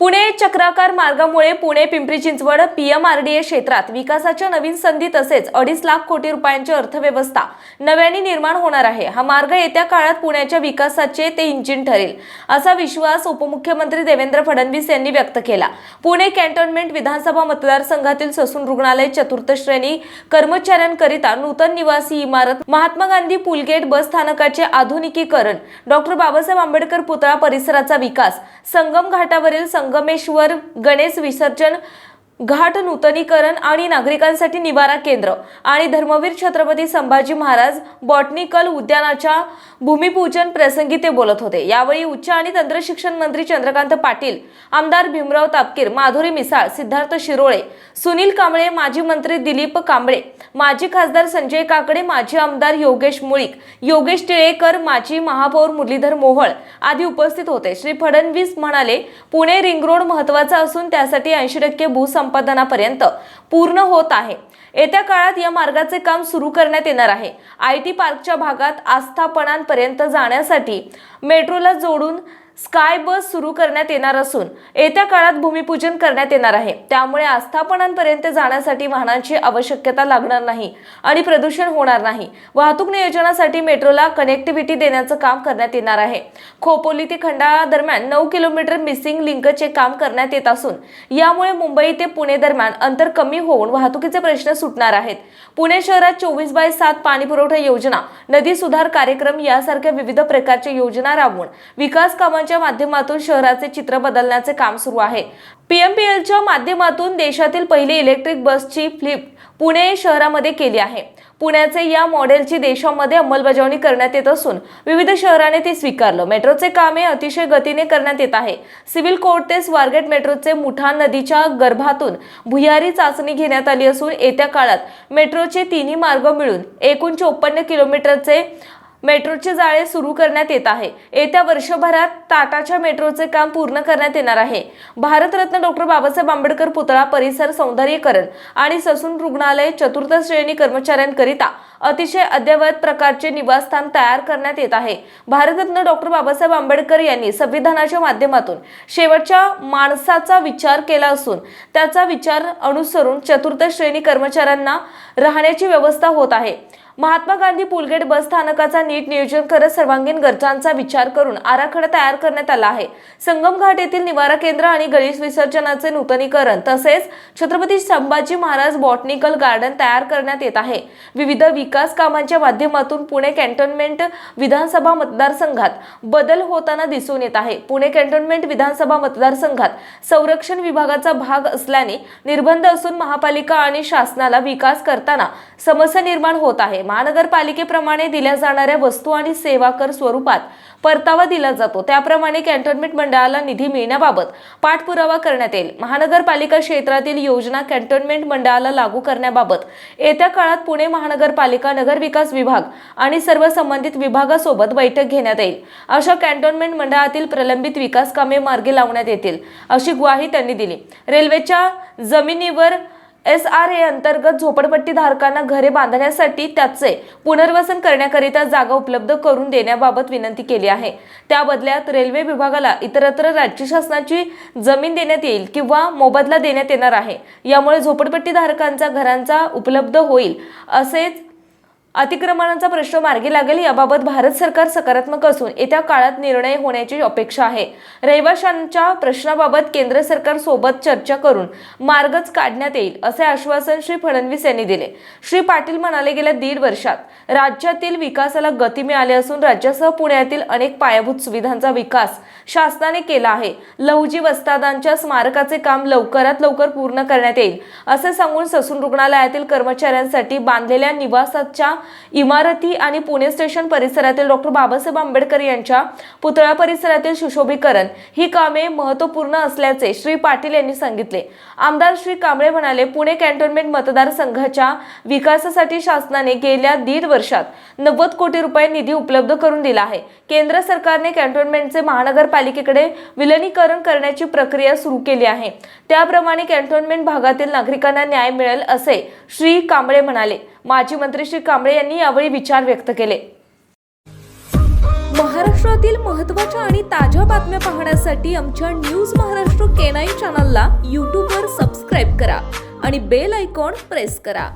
पुणे चक्राकार मार्गामुळे पुणे पिंपरी चिंचवड पीएमआरडीए क्षेत्रात विकासाच्या नवीन संधी तसेच अडीच लाख कोटी रुपयांची अर्थव्यवस्था नव्याने निर्माण होणार आहे. हा मार्ग येत्या काळात पुण्याच्या विकासाचे ते इंजिन ठरेल असा विश्वास उपमुख्यमंत्री देवेंद्र फडणवीस यांनी व्यक्त केला. पुणे कॅन्टोन्मेंट विधानसभा मतदारसंघातील ससून रुग्णालय चतुर्थ श्रेणी कर्मचाऱ्यांकरिता नूतन निवासी इमारत महात्मा गांधी पुलगेट बस स्थानकाचे आधुनिकीकरण डॉक्टर बाबासाहेब आंबेडकर पुतळा परिसराचा विकास संगम घाटावरील संगमेश्वर गणेश विसर्जन घाट नूतनीकरण आणि नागरिकांसाठी निवारा केंद्र आणि धर्मवीर छत्रपती संभाजी महाराज बॉटनिकल उद्यानाच्या भूमिपूजन प्रसंगी ते बोलत होते. यावेळी उच्च आणि तंत्रशिक्षण मंत्री चंद्रकांत पाटील आमदार भीमराव तापकीर माधुरी मिसाळ सिद्धार्थ शिरोळे सुनील कांबळे माजी मंत्री दिलीप कांबळे माजी खासदार संजय काकडे माजी आमदार योगेश मुळीक योगेश टिळेकर माजी महापौर मुरलीधर मोहोळ आदी उपस्थित होते. श्री फडणवीस म्हणाले पुणे रिंग रोड महत्त्वाचा असून त्यासाठी ऐंशी टक्के संपादनापर्यंत पूर्ण होत आहे. येत्या काळात या मार्गाचे काम सुरू करण्यात येणार आहे. आय टी पार्कच्या भागात आस्थापनांपर्यंत जाण्यासाठी मेट्रोला जोडून स्काय बस सुरू करण्यात येणार असून येत्या काळात भूमिपूजन करण्यात येणार आहे. त्यामुळे आस्थापनांपर्यंत जाण्यासाठी वाहनांची आवश्यकता लागणार नाही आणि प्रदूषण होणार नाही. वाहतूक नियोजनासाठी मेट्रोला कनेक्टिव्हिटी देण्याचं काम करण्यात येणार आहे. खोपोली ते खंडाळा दरम्यान नऊ किलोमीटर मिसिंग लिंकचे काम करण्यात येत असून यामुळे मुंबई ते पुणे दरम्यान अंतर कमी होऊन वाहतुकीचे प्रश्न सुटणार आहेत. पुणे शहरात चोवीस बाय सात पाणी पुरवठा योजना नदी सुधार कार्यक्रम यासारख्या विविध प्रकारच्या योजना राबवून विकास कामांच्या माध्यमातून शहराचे चित्र बदलण्याचे काम सुरू आहे. पीएमपीएलच्या माध्यमातून देशातील पहिली इलेक्ट्रिक बसची फ्लिप पुणे शहरामध्ये केली आहे. पुण्याचे या मॉडेलची देशामध्ये अंमलबजावणी करण्यात येत असून विविध शहराने ते स्वीकारलं. मेट्रोचे कामे अतिशय गतीने करण्यात येत आहे. सिव्हिल कोर्ट ते स्वारगेट मेट्रोचे मुठा नदीच्या गर्भातून भुयारी चाचणी घेण्यात आली असून येत्या काळात मेट्रोचे तिन्ही मार्ग मिळून एकूण चोपन्न किलोमीटरचे मेट्रोचे जाळे सुरू करण्यात येत आहे. येत्या वर्षभरात टाटाच्या मेट्रोचे काम पूर्ण करण्यात येणार आहे. भारतरत्न डॉक्टर बाबासाहेब आंबेडकर पुतळा परिसर सौंदर्यीकरण आणि ससून रुग्णालय चतुर्थ श्रेणी कर्मचाऱ्यांकरिता अतिशय अद्ययावत प्रकारचे निवासस्थान तयार करण्यात येत आहे. भारतरत्न डॉक्टर बाबासाहेब आंबेडकर यांनी संविधानाच्या माध्यमातून शेवटच्या माणसाचा विचार केला असून त्याचा विचार अनुसरून चतुर्थ श्रेणी कर्मचाऱ्यांना राहण्याची व्यवस्था होत आहे. महात्मा गांधी पुलगेट बस स्थानकाचा नीट नियोजन करत सर्वांगीण गरजांचा विचार करून आराखडा तयार करण्यात आला आहे. संगम घाट येथील निवारा केंद्र आणि गणेश विसर्जनाचे नूतनीकरण तसेच छत्रपती संभाजी महाराज बॉटनिकल गार्डन तयार करण्यात येत आहे. विविध विकास कामांच्या माध्यमातून पुणे कॅन्टोन्मेंट विधानसभा मतदारसंघात बदल होताना दिसून येत आहे. पुणे कॅन्टोन्मेंट विधानसभा मतदारसंघात संरक्षण विभागाचा भाग असल्याने निर्बंध असून महापालिका आणि शासनाला विकास करताना समस्या निर्माण होत आहे. महानगरपालिकेप्रमाणे दिल्या जाणाऱ्या वस्तू आणि सेवा कर स्वरूपात परतावा दिला जातो. त्याप्रमाणे कॅन्टोन्मेंट मंडळाला निधी मिळण्याबाबत पाठपुरावा करण्यात येईल. महानगरपालिका क्षेत्रातील योजना कॅन्टोन्मेंट मंडळाला लागू करण्याबाबत येत्या काळात पुणे महानगरपालिका नगरविकास विभाग आणि सर्व संबंधित विभागासोबत बैठक घेण्यात येईल. अशा कॅन्टोन्मेंट मंडळातील प्रलंबित विकास कामे मार्गी लावण्यात येतील अशी ग्वाही त्यांनी दिली. रेल्वेच्या जमिनीवर एस आर ए अंतर्गत झोपडपट्टी धारकांना घरे बांधण्यासाठी त्याचे पुनर्वसन करण्याकरिता जागा उपलब्ध करून देण्याबाबत विनंती केली आहे. त्या बदल्यात रेल्वे विभागाला इतरत्र राज्य शासनाची जमीन देण्यात येईल किंवा मोबदला देण्यात येणार आहे. यामुळे झोपडपट्टी धारकांचा घरांचा उपलब्ध होईल असेच अतिक्रमणाचा प्रश्न मार्गी लागेल याबाबत भारत सरकार सकारात्मक असून येत्या काळात निर्णय होण्याची अपेक्षा आहे. रहिवाशांच्या प्रश्नाबाबत केंद्र सरकार सोबत चर्चा करून मार्गच काढण्यात येईल असे आश्वासन श्री फडणवीस यांनी दिले. श्री पाटील म्हणाले गेल्या दीड वर्षात राज्यातील विकासाला गती मिळाली असून राज्यासह पुण्यातील अनेक पायाभूत सुविधांचा विकास शासनाने केला आहे. लहुजी वस्तादांच्या स्मारकाचे काम लवकरात लवकर पूर्ण करण्यात येईल असे सांगून ससून रुग्णालयातील कर्मचाऱ्यांसाठी बांधलेल्या निवासाच्या इमारती आणि पुणे स्टेशन परिसरातील डॉक्टर बाबासाहेब आंबेडकर यांच्या पुतळा परिसरातील सुशोभीकरण ही कामे महत्त्वपूर्ण असल्याचे श्री पाटील यांनी सांगितले. आमदार श्री कांबळे म्हणाले पुणे कॅन्टोन्मेंट मतदारसंघाच्या विकासासाठी शासनाने गेल्या दीड वर्षात नव्वद कोटी रुपये निधी उपलब्ध करून दिला आहे. केंद्र सरकारने कॅन्टोन्मेंटचे महानगरपालिकेकडे विलनीकरण करण्याची प्रक्रिया सुरू केली आहे. त्याप्रमाणे कॅन्टोन्मेंट भागातील नागरिकांना न्याय मिळेल असे श्री कांबळे म्हणाले. माजी मंत्री श्री कांबळे यांनी यावेळी विचार व्यक्त केले. महाराष्ट्रातील महत्त्वाच्या आणि ताज्या बातम्या पाहण्यासाठी आमच्या न्यूज महाराष्ट्र केनाई चॅनलला यूट्यूबवर सबस्क्राईब करा आणि बेल आयकॉन प्रेस करा.